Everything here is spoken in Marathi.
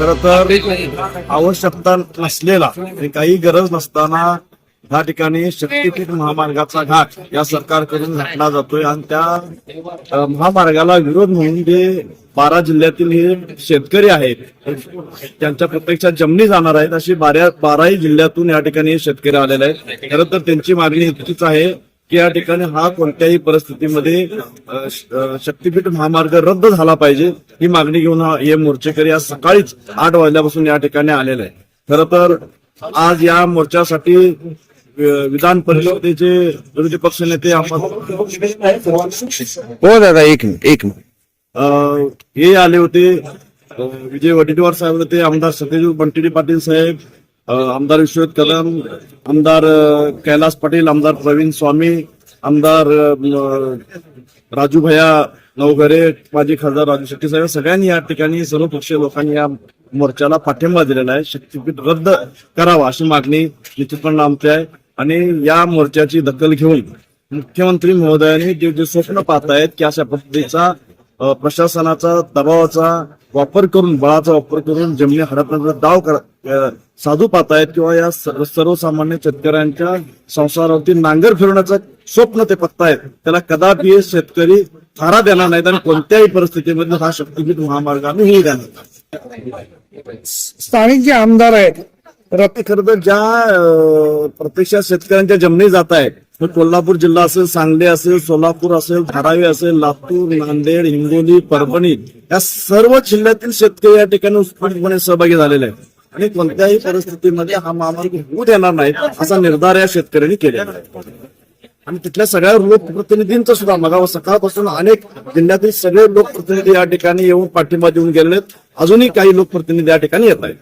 खर तर आवश्यकता नसलेला आणि काही गरज नसताना या ठिकाणी शक्तीपीठ महामार्गाचा घाट या सरकारकडून घातला जातोय आणि त्या महामार्गाला विरोध म्हणून जे बारा जिल्ह्यातील हे शेतकरी आहेत त्यांच्या प्रत्यक्षात जमनी जाणार आहेत अशी बारा बाराही जिल्ह्यातून या ठिकाणी शेतकरी आलेले आहेत. खरं तर त्यांची मागणी इतकीच आहे की या ठिकाणी हा कोणत्याही परिस्थितीमध्ये शक्तीपीठ महामार्ग रद्द झाला पाहिजे ही मागणी घेऊन हा हे मोर्चेकरी आज सकाळीच आठ वाजल्यापासून या ठिकाणी आलेले आहे खरं तर आज या मोर्चासाठी विधान परिषदेचे विरोधी पक्षनेते अहमद हो दादा एक मिनिट एक मिनिट. हे आले होते विजय वडेट्टीवार साहेब होते आमदार सत्यजित बंटिडी पाटील साहेब आमदार विश्वजित कदम आमदार कैलास पाटील आमदार प्रवीण स्वामी आमदार राजू भैया नवघरे माजी खासदार राजू शेट्टी साहेब सगळ्यांनी या ठिकाणी सर्वपक्षीय लोकांनी या मोर्चाला पाठिंबा दिलेला आहे. शक्तीपीठ रद्द करावा अशी मागणी निश्चितपणे आमची आहे. आणि या मोर्चाची दखल घेऊन मुख्यमंत्री महोदयांनी जे जे स्वप्न पाहतायत की अशा पद्धतीचा प्रशासनाचा दबावाचा वापर करून बळाचा वापर करून जमिनी हडपण्याचा डाव कर साधू पाहतायत किंवा या सर्वसामान्य शेतकऱ्यांच्या संसारावरती नांगर फिरवण्याचं स्वप्न ते बघतायत. त्याला कदापि शेतकरी थारा देणार नाहीत आणि कोणत्याही परिस्थितीमध्ये हा शक्तीपीठ महामार्ग आम्ही हे देणार स्थानिक जे आमदार आहेत खरं तर ज्या प्रत्यक्षात शेतकऱ्यांच्या जमिनी जात आहेत कोल्हापूर जिल्हा असेल सांगली असेल सोलापूर असेल धारावी असेल लातूर नांदेड हिंगोली परभणी या सर्व जिल्ह्यातील शेतकरी या ठिकाणी उत्स्फूर्तपणे सहभागी झालेले आहेत. आणि कोणत्याही परिस्थितीमध्ये हा महामार्ग होऊ देणार नाही असा निर्धार या शेतकऱ्यांनी केलेला आहे. आणि तिथल्या सगळ्या लोकप्रतिनिधींचा सुद्धा मगाव सकाळपासून अनेक जिल्ह्यातील सगळे लोकप्रतिनिधी या ठिकाणी येऊन पाठिंबा देऊन गेलेले आहेत. अजूनही काही लोकप्रतिनिधी या ठिकाणी येत आहेत.